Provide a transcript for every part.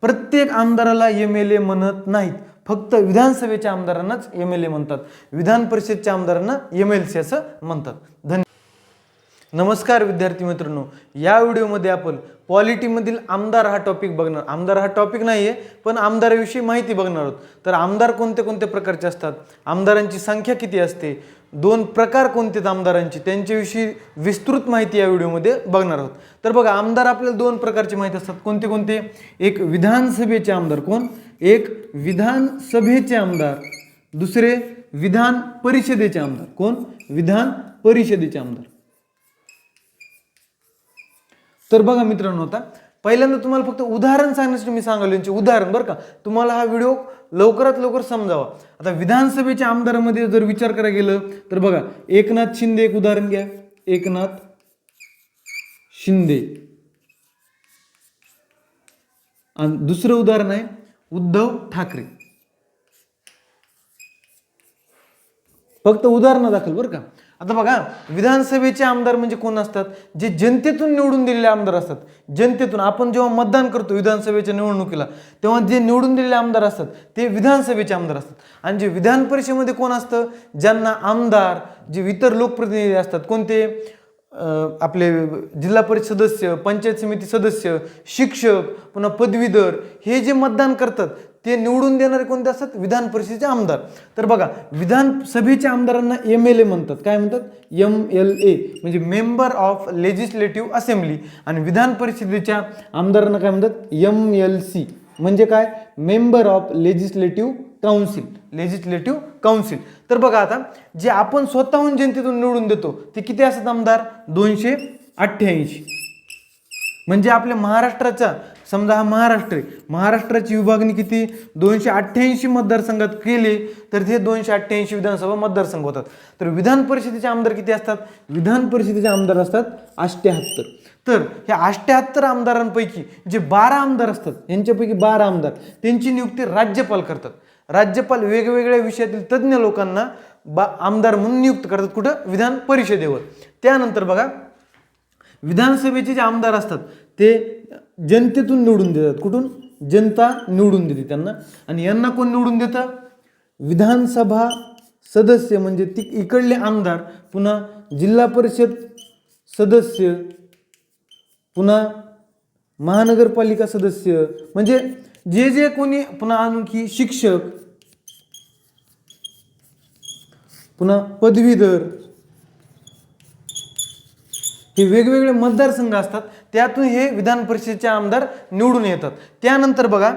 प्रत्येक आमदाराला M L A म्हणत नाहीत. फक्त विधानसभेच्या आमदारांनाच एम एल ए म्हणतात. विधान परिषदच्या आमदारांना एम एल सी असं म्हणतात. धन्यवाद. नमस्कार विद्यार्थी मित्रांनो या व्हिडिओमध्ये आपण पॉलिटीमधील आमदार हा टॉपिक बघणार. आमदार हा टॉपिक नाही आहे पण आमदाराविषयी माहिती बघणार आहोत. तर आमदार कोणते कोणते प्रकारचे असतात? आमदारांची संख्या किती असते? दोन प्रकार कोणते आहेत आमदारांची? त्यांच्याविषयी विस्तृत माहिती या व्हिडिओमध्ये बघणार आहोत. तर बघा आमदार आपल्याला दोन प्रकारचे माहिती असतात. कोणते कोणते? एक विधानसभेचे आमदार कोण? एक विधानसभेचे आमदार. दुसरे विधान परिषदेचे आमदार कोण? विधान परिषदेचे आमदार. तर बघा मित्रांनो आता पहिल्यांदा तुम्हाला फक्त उदाहरण सांगण्यासाठी मी सांगालो यांचे उदाहरण बरं का? तुम्हाला हा व्हिडिओ लवकरात लवकर समजावा. आता विधानसभेच्या आमदारामध्ये जर विचार करायला गेलं तर बघा एकनाथ शिंदे एक उदाहरण घ्या. एकनाथ शिंदे. आणि दुसरं उदाहरण आहे उद्धव ठाकरे. फक्त उदाहरणं दाखल बरं का. आता बघा विधानसभेचे आमदार म्हणजे कोण असतात? जे जनतेतून निवडून दिलेले आमदार असतात. जनतेतून आपण जेव्हा मतदान करतो विधानसभेच्या निवडणुकीला तेव्हा जे निवडून दिलेले आमदार असतात ते विधानसभेचे आमदार असतात. आणि जे विधान परिषदेमध्ये कोण असतं? ज्यांना आमदार जे इतर लोकप्रतिनिधी असतात कोणते? आपले जिल्हा परिषद सदस्य पंचायत समिती सदस्य शिक्षक पुन्हा पदवीधर हे जे मतदान करतात ते निवडून देणारे कोणते असतात? विधान परिषदेचे आमदार. तर बघा विधानसभेच्या आमदारांना एम एल ए म्हणतात. काय म्हणतात? एम एल ए म्हणजे मेंबर ऑफ लेजिस्लेटिव्ह असेंब्ली आणि विधान परिषदेच्या आमदारांना काय म्हणतात? एम एल सी म्हणजे काय? Member of legislative council legislative council तर बघा आता जे आपण स्वतःहून जनतेतून निवडून देतो ते किती असतात आमदार? दोनशे अठ्ठ्याऐंशी. म्हणजे आपल्या महाराष्ट्राचा समजा हा महाराष्ट्र आहे महाराष्ट्राची विभागणी किती? दोनशे अठ्ठ्याऐंशी मतदारसंघात केले तर ते दोनशे अठ्ठ्याऐंशी विधानसभा मतदारसंघ होतात. तर विधान परिषदेचे आमदार किती असतात? विधान परिषदेचे आमदार असतात अष्ट्याहत्तर तर ह्या अष्ट्याहत्तर आमदारांपैकी जे बारा आमदार असतात यांच्यापैकी बारा आमदार त्यांची नियुक्ती राज्यपाल करतात. राज्यपाल वेगवेगळ्या विषयातील तज्ज्ञ लोकांना बा आमदार म्हणून नियुक्त करतात कुठं? विधान परिषदेवर. त्यानंतर बघा विधानसभेचे जे आमदार असतात ते जनतेतून निवडून देतात. कुठून? जनता निवडून देते त्यांना. आणि यांना कोण निवडून देतं? विधानसभा सदस्य म्हणजे ती इकडले आमदार पुन्हा जिल्हा परिषद सदस्य पुन्हा महानगरपालिका सदस्य. म्हणजे जे जे कोणी पुन्हा आणखी शिक्षक पुन्हा पदवीधर हे वेगवेगळे मतदारसंघ असतात त्यातून हे विधान परिषदेचे आमदार निवडून येतात. त्यानंतर बघा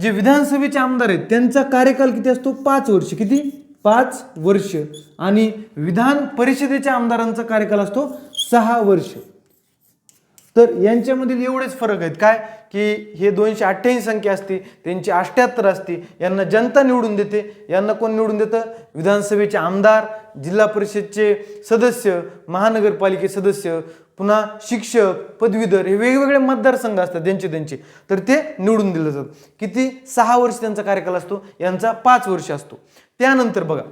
जे विधानसभेचे आमदार आहेत त्यांचा कार्यकाल किती असतो? पाच वर्ष. किती? पाच वर्ष. आणि विधान परिषदेच्या आमदारांचा कार्यकाल असतो सहा वर्ष. तर यांच्यामधील एवढेच फरक आहेत. काय? की हे दोनशे अठ्ठ्याऐंशी संख्या असते त्यांची अष्ट्याहत्तर असते यांना जनता निवडून देते. यांना कोण निवडून देतं? विधानसभेचे आमदार जिल्हा परिषदचे सदस्य महानगरपालिके सदस्य पुन्हा शिक्षक पदवीधर हे वेगवेगळे मतदारसंघ असतात त्यांचे त्यांचे. तर ते निवडून दिलं जातं. किती? सहा वर्ष त्यांचा कार्यकाल असतो यांचा पाच वर्ष असतो. त्यानंतर बघा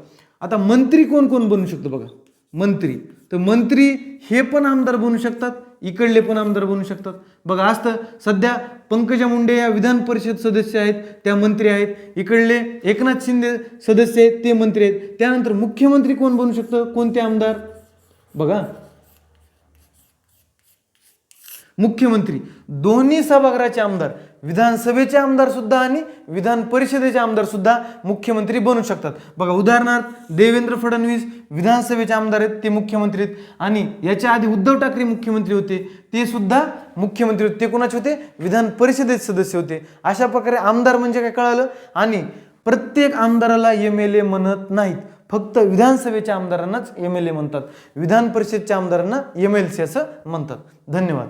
आता मंत्री कोण कोण बनू शकतो बघा? मंत्री. तर मंत्री हे पण आमदार बनू शकतात इकडले पण आमदार बनू शकतात. बघा आज तर सध्या पंकजा मुंडे या विधान परिषद सदस्य आहेत त्या मंत्री आहेत. इकडले एकनाथ शिंदे सदस्य आहेत ते मंत्री आहेत. त्यानंतर मुख्यमंत्री कोण बनू शकतं? कोणते आमदार? बघा. मुख्यमंत्री दोन्ही सभागृहाचे आमदार विधानसभेचे आमदार सुद्धा आणि विधान परिषदेचे आमदार सुद्धा मुख्यमंत्री बनू शकतात. बघा उदाहरणार्थ देवेंद्र फडणवीस विधानसभेचे आमदार आहेत ते मुख्यमंत्री आहेत. आणि याच्या आधी उद्धव ठाकरे मुख्यमंत्री होते ते सुद्धा मुख्यमंत्री होते. ते कोणाचे होते? विधान परिषदेचे सदस्य होते. अशा प्रकारे आमदार म्हणजे काय कळालं? आणि प्रत्येक आमदाराला एम एल ए म्हणत नाहीत. फक्त विधानसभेच्या आमदारांनाच एम एल ए म्हणतात. विधान परिषदच्या आमदारांना एम एल सी असं म्हणतात. धन्यवाद.